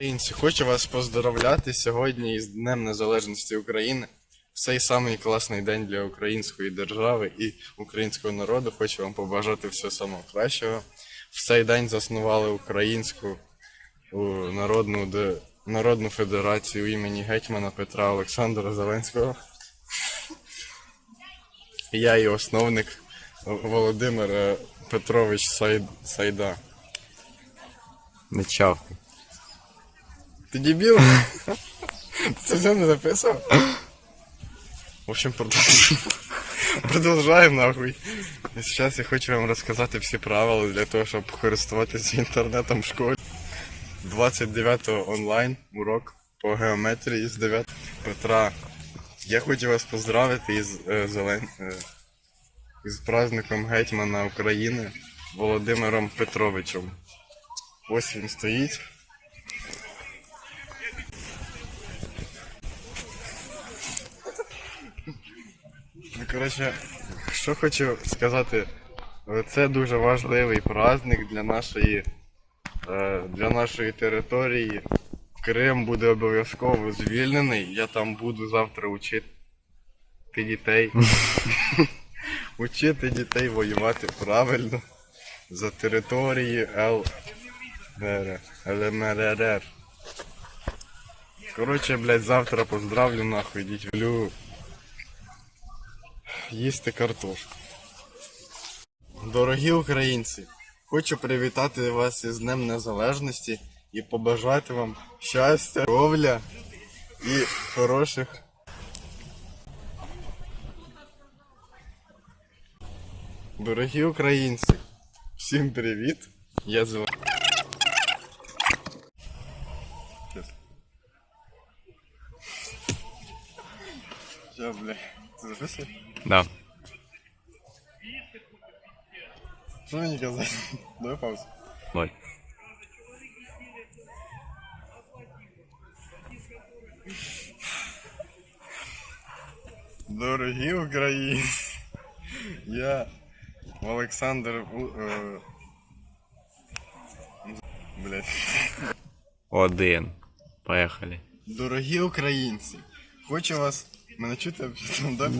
Українці, хочу вас поздоровляти сьогодні із Днем Незалежності України. В цей самий класний день для української держави і українського народу. Хочу вам побажати всього самого кращого. В цей день заснували українську народну, народну федерацію імені гетьмана Петра Олександра Зеленського. Я і основник Володимир е, Петрович Сайда. Не чавкай. Ты дебил? Ты це все не записывал? В общем, продолжаем. Продолжаем нахуй. І Сейчас я хочу вам розказати всі правила для того, щоб користуватися інтернетом в школі. 29 онлайн урок по геометрії з 9 Петра. Я хочу вас поздравити із е, зелен... е, із праздником гетьмана України Володимиром Петровичем. Ось він стоїть. Коротше, що хочу сказати, це дуже важливий праздник для нашої, е, для нашої території. Крим буде обов'язково звільнений. Я там буду завтра учити дітей. Учити дітей воювати правильно за території ЛМР. ЛМРР. Коротше, блядь, завтра поздравлю нахуй, йдіть в їсти картошку. Дорогі українці, хочу привітати вас із Днем Незалежності і побажати вам щастя, здоров'я і хороших. Дорогі українці, всім привіт! Я звати. Що, бля, ти записуєш? Да. Що мені казати? Давай паузу. Ноль. Дорогі українці, я Олександр У- е, Блядь. Один. Поехали. Дорогі українці, хочу вас. Мене чути? Там, да?